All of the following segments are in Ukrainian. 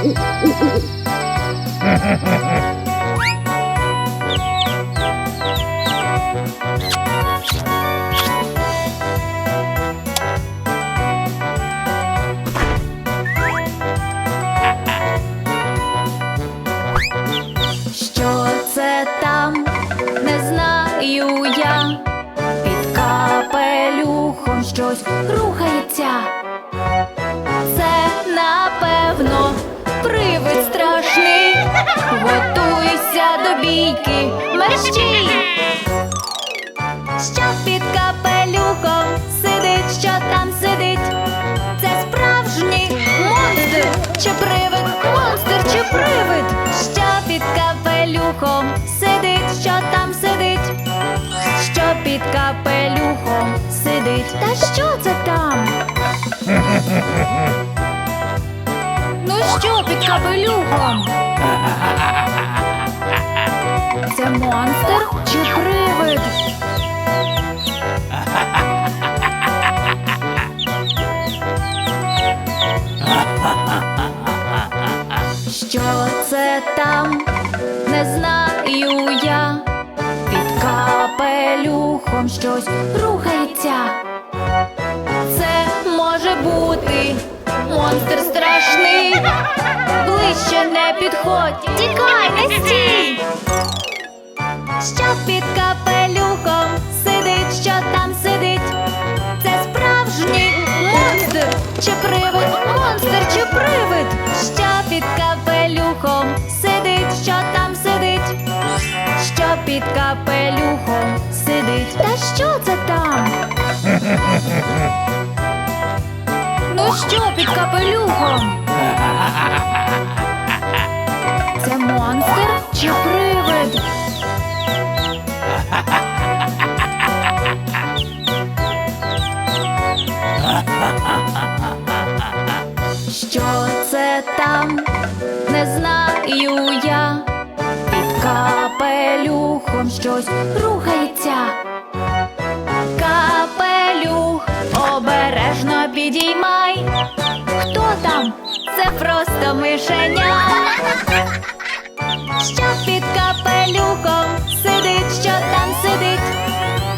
Ha ha ha! Бійки. Що під капелюхом сидить, що там сидить? Це справжній монстр чи привид? Монстр чи привид? Що під капелюхом сидить, що там сидить? Що під капелюхом сидить? Та що це там? Ну що під капелюхом? Це монстр чи привид? Що це там? Не знаю я. Під капелюхом щось рухається. Це може бути монстр страшний. Ближче не підходь, тікай, не стій. Що під капелюхом сидить, що там сидить? Це справжній монстр чи привид? Монстр чи привид? Що під капелюхом сидить, що там сидить? Що під капелюхом сидить? Та що це там? Ну що під капелюхом? Це монстр чи привид? Що це там? Не знаю я. Під капелюхом щось рухається. Капелюх, обережно підіймай. Хто там? Це просто мишеня. Що під капелюхом сидить, що там сидить?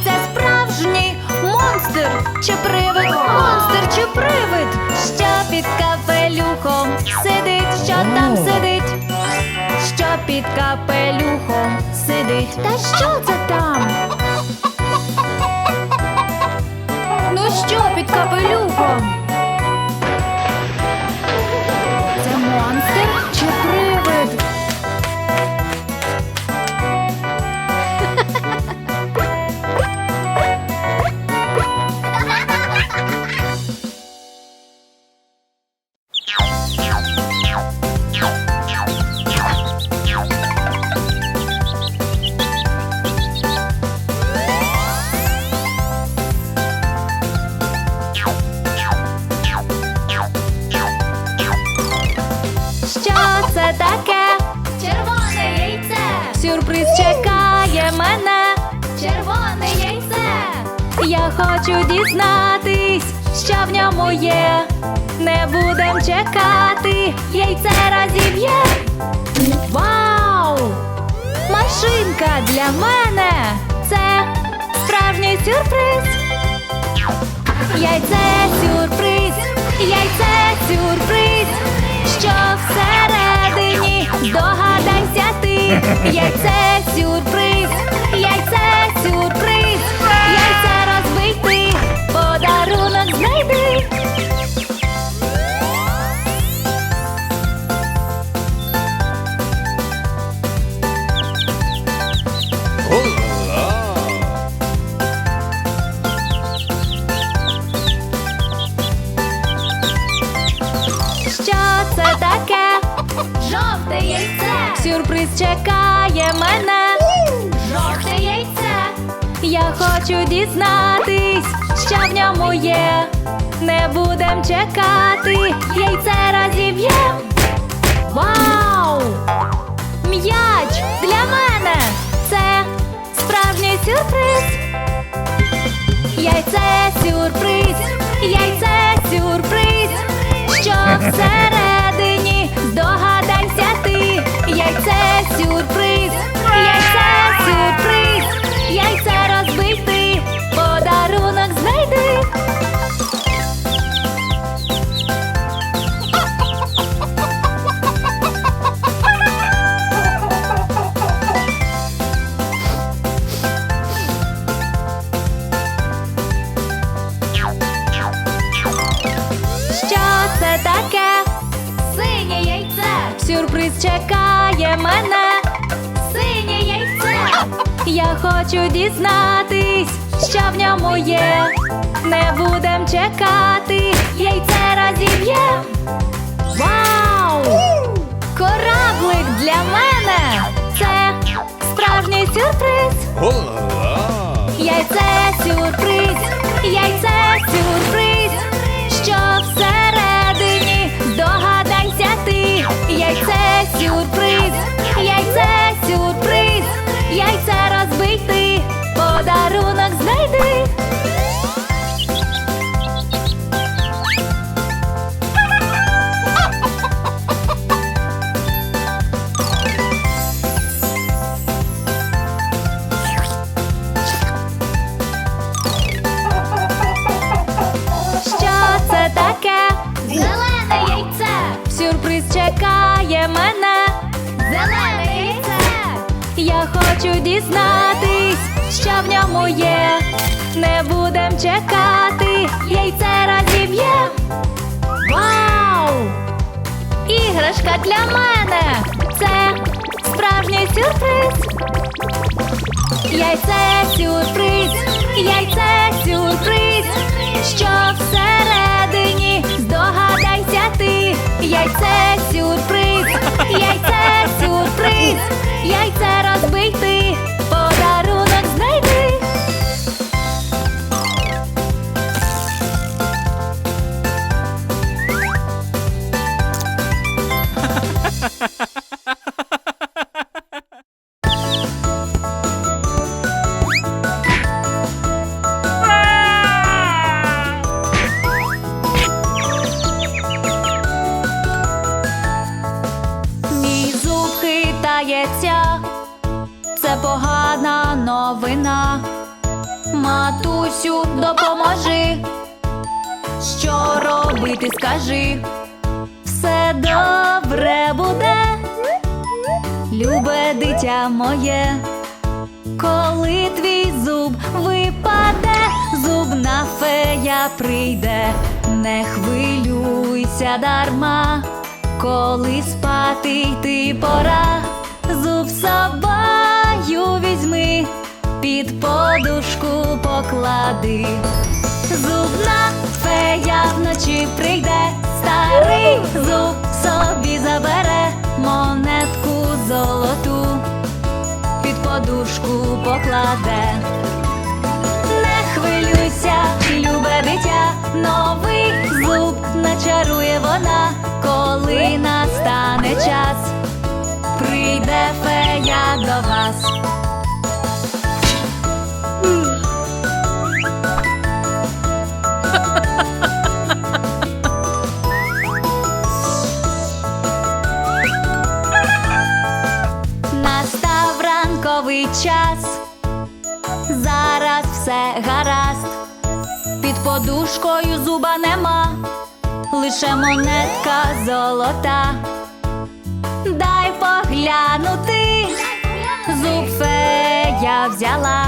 Це справжній монстр чи привид? Монстр чи привид? Що під капелюхом там сидить? Що під капелюхом сидить? Та що це там? Ну що під капелюхом? Таке? Червоне яйце. Сюрприз чекає мене. Червоне яйце. Я хочу дізнатись, що в ньому є. Не будем чекати, яйце розіб'є. Вау! Машинка для мене. Це справжній сюрприз. Яйце сюрприз, яйце сюрприз, що всередині. Догадайся ти, яйце сюрприз, яйце Сюрприз чекає мене. Жовте яйце. Я хочу дізнатись, що в ньому є. Не будем чекати, яйце розіб'єм. Вау! М'яч для мене. Це справжній сюрприз. Яйце сюрприз, яйце сюрприз, що всередині чекає мене. Синє яйце. Я хочу дізнатись, що в ньому є. Не будем чекати, яйце розіб'єм. Вау! Кораблик для мене! Це справжній сюрприз! Яйце сюрприз, хочу дізнатись, що в ньому є. Не будем чекати, яйце розіб'є. Вау! Іграшка для мене. Це справжній сюрприз. Яйце сюрприз, яйце сюрприз, що всередині погана новина. Матусю, допоможи. Що робити, скажи? Все добре буде, любе дитя моє. Коли твій зуб випаде, зубна фея прийде, не хвилюйся дарма, коли спати йти пора, зуб собою візьми, під подушку поклади. Зубна фея вночі прийде, старий зуб собі забере монетку золоту під подушку покладе. Не хвилюйся, любе дитя, новий зуб начарує вона, коли настане час, все гаразд, під подушкою зуба нема, лише монетка золота. Дай поглянути, зуб фея взяла,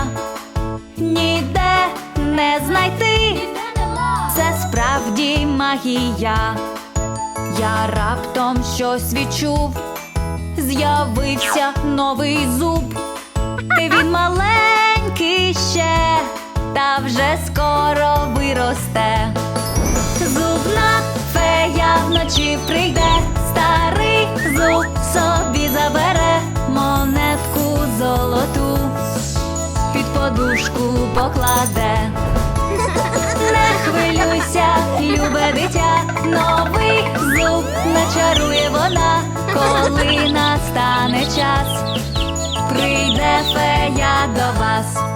ніде не знайти, це справді магія. Я раптом щось відчув з'явився новий зуб. Він маленький ще, та вже скоро виросте. Зубна фея вночі прийде, старий зуб собі забере монетку золоту, під подушку покладе. Не хвилюйся, любе дитя, новий зуб начарує вона, коли настане час, до вас.